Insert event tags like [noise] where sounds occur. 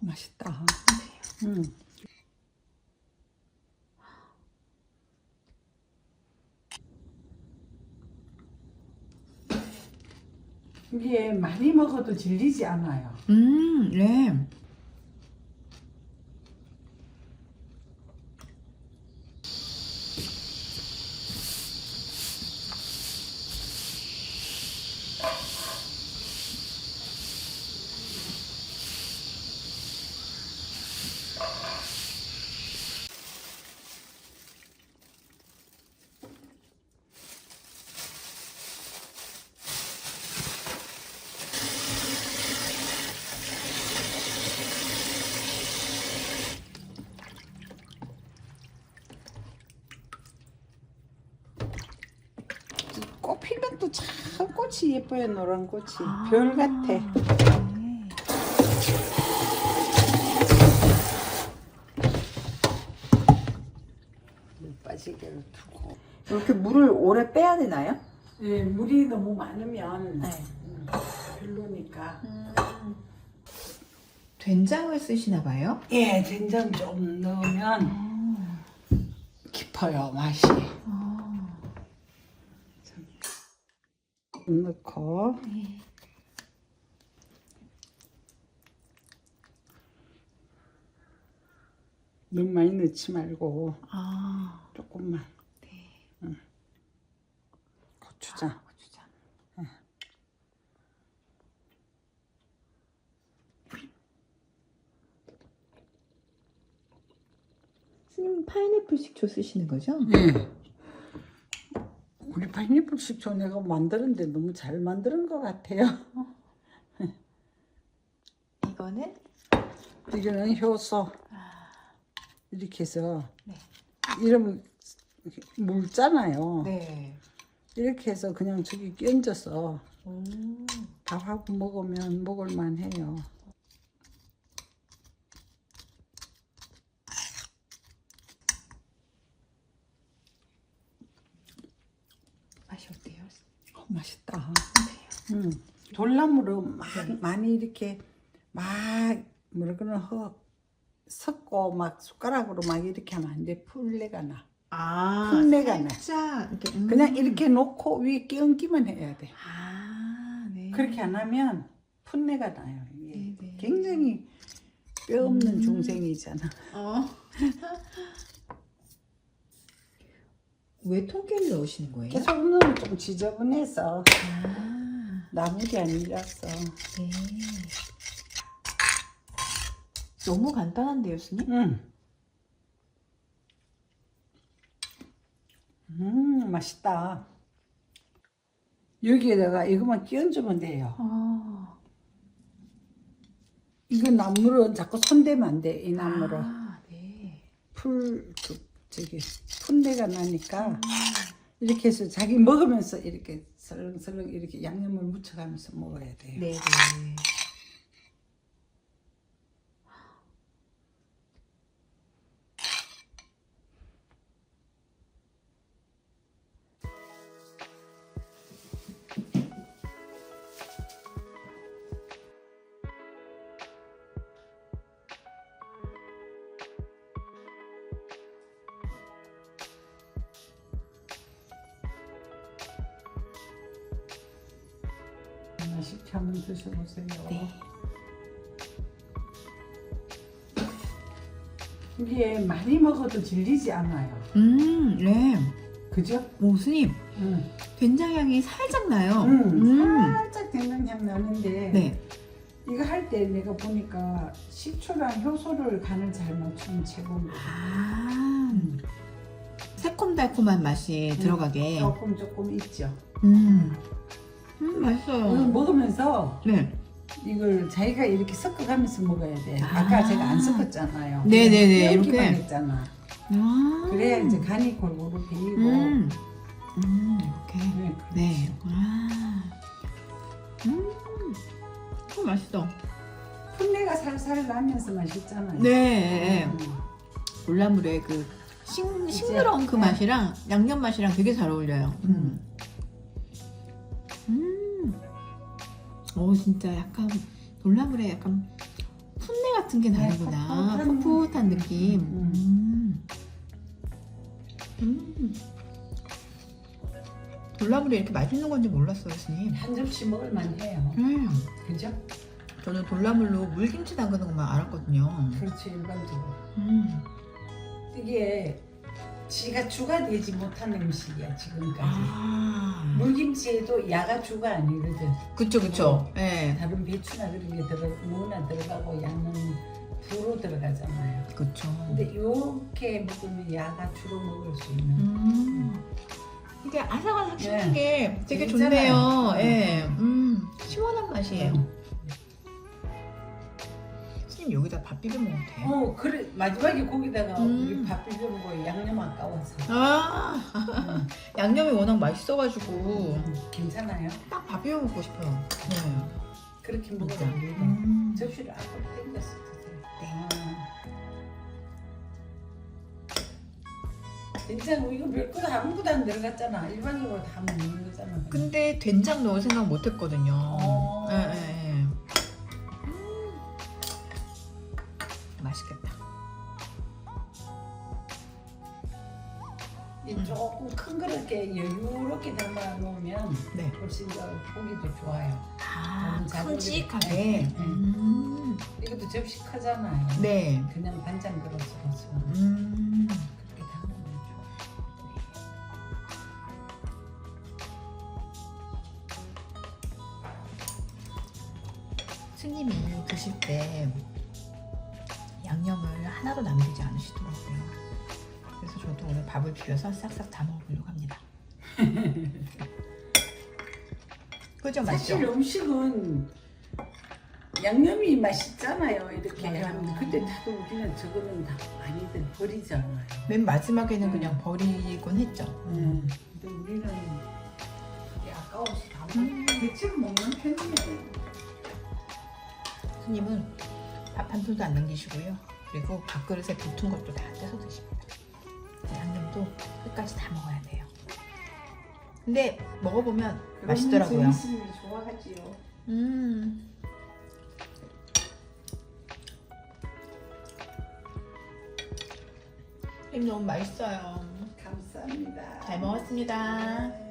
맛있다. 음. 이게 많이 먹어도 질리지 않아요. 음, 네. 꽃 피면 또 참 꽃이 예뻐요. 노란 꽃이 아. 별 같아. 네. 물 빠지게 두고. 이렇게 물을 오래 빼야 되나요? 예, 물이 너무 많으면 네. 음, 별로니까. 된장을 쓰시나 봐요? 예, 된장 좀 넣으면 깊어요 맛이. 좀 넣고 너무 많이 넣지 말고 아, 조금만. 응. 고추장. 고추장. 스님 파인애플 식초 쓰시는 거죠? 예. 우리 파인애플 식초 내가 만드는데 너무 잘 만드는 것 같아요. [laughs] 이거는 이거는 효소. 이렇게 해서 네. 이러면 묽잖아요. 네. 이렇게 해서 그냥 저기 끼얹어서 오. 밥하고 먹으면 먹을만 해요. 맛이 어때요? 어, 맛있다. 음. 돌나무로 막 네. 많이 이렇게 막 뭐라 그러나 허 섞고 막 숟가락으로 막 이렇게 하면 안 돼. 풀내가 나. 아, 풋내가 나. 살짝 이렇게, 음. 그냥 이렇게 놓고 위에 끼얹기만 해야 돼. 아, 네. 그렇게 안 하면 풋내가 나요. 이게 네, 네. 굉장히 뼈 없는 음. 중생이잖아. 어. [laughs] 왜 통깨를 넣으시는 거예요? 계속 넣으면 좀 지저분해서 아, 나물이 아니라서. 네. 너무 간단한데요, 스님? 음. 음, 맛있다. 여기에다가 이것만 끼얹으면 돼요. 아, 이거 나물은 자꾸 손대면 안 돼, 이 나물은. 아, 네. 풀, 그, 저기, 풋내가 나니까. 이렇게 해서 자기 먹으면서 이렇게 설렁설렁 이렇게 양념을 묻혀가면서 먹어야 돼요. 네, 맛있게 한번 드셔보세요. 네. 이게 많이 먹어도 질리지 않아요. 음, 네. 그죠? 오, 스님. 응. 된장 향이 살짝 나요. 음, 살짝 된장 향 나는데 네. 이거 할 때 내가 보니까 식초랑 효소를 간을 잘 맞추면 최고인 거예요. 아, 새콤달콤한 맛이 들어가게. 조금 조금 있죠. 음, 음 맛있어요. 먹으면서 네. 이걸 자기가 이렇게 섞어가면서 먹어야 돼. 아까 아. 제가 안 섞었잖아요. 네네네, 이렇게 이렇게. 했잖아. 아, 그래야 이제 간이 골고루 배이고. 음, 음, 이렇게. 네, 그렇지. 네. 아, 음, 어, 맛있어. 풋내가 살살 나면서 맛있잖아요. 네. 음. 볼나물의 그 싱, 싱그러운 그 네. 맛이랑 양념 맛이랑 되게 잘 어울려요. 음. 음. 오, 진짜 약간 볼나물에 약간 풋내 같은 게 나는구나. 네, 풋풋한 풋풋한 느낌. 음. 음. 음. 돌나물이 이렇게 맛있는 건지 몰랐어요, 스님. 한 접시 먹을 만 해요. 음. 그죠? 저는 돌나물로 물김치 담그는 것만 알았거든요. 그렇지 일반적으로. 음. 이게 지가 주가 되지 못한 음식이야 지금까지. 아. 물김치에도 야가 주가 아니거든. 그쵸, 그쵸. 예. 다른 배추나 그런 게 들어 무나 들어가고 양은 부로 들어가잖아요. 그쵸. 근데 이렇게 먹으면 야가 주로 먹을 수 있는. 음. 이게 아삭아삭 씹는 네. 게 되게. 좋네요. 예. 음. 시원한 맛이에요. 스님 여기다 밥 비벼 먹어도 돼요? 어 그래 마지막에 거기다가 음. 우리 밥 비벼 먹고 양념 아까워서. 아. 음. [laughs] 양념이 워낙 맛있어가지고 음, 괜찮아요? 딱 밥 비벼 먹고 싶어요. 네. 그렇게. 먹으면 우리도 음. 접시를 앞으로 드세요. 네. 진짜 이거 별거 아무것도 안 들어갔잖아. 일반적으로 다 먹는 거잖아. 근데 된장 넣을 생각 못했거든요. 어. 예, 예, 맛있겠다. 이 조금 큰 그릇에 여유롭게 담아 놓으면 네. 훨씬 더 보기도 좋아요. 아, 음, 잘 큼직하게. 네, 네. 음. 이것도 접시 크잖아요. 네. 그냥 반찬 그릇으로 서 음. 그렇게 담으면 좋아. 스님이 드실 때 양념을 하나도 남기지 않으시더라고요. 그래서 저도 오늘 밥을 비벼서 싹싹 다 먹으려고 합니다. [laughs] 그죠 맛있죠? 사실 음식은 양념이 맛있잖아요. 이렇게 맞아요. 하면 근데 다들 우리는 저거는 다 많이들 버리잖아요. 맨 마지막에는 음. 그냥 버리곤 했죠. 음. 근데 우리는 이게 아까워서 다 먹. 음. 대체로 먹는 편이에요. 스님은 밥한 푼도 안 남기시고요. 그리고 밥그릇에 붙은 것도 다 떼서 드십니다. 양념도 끝까지 다 먹어야 돼요. 근데 먹어보면 맛있더라고요. 좋아하지요. 음. 님 너무 맛있어요. 감사합니다. 잘 먹었습니다. 네.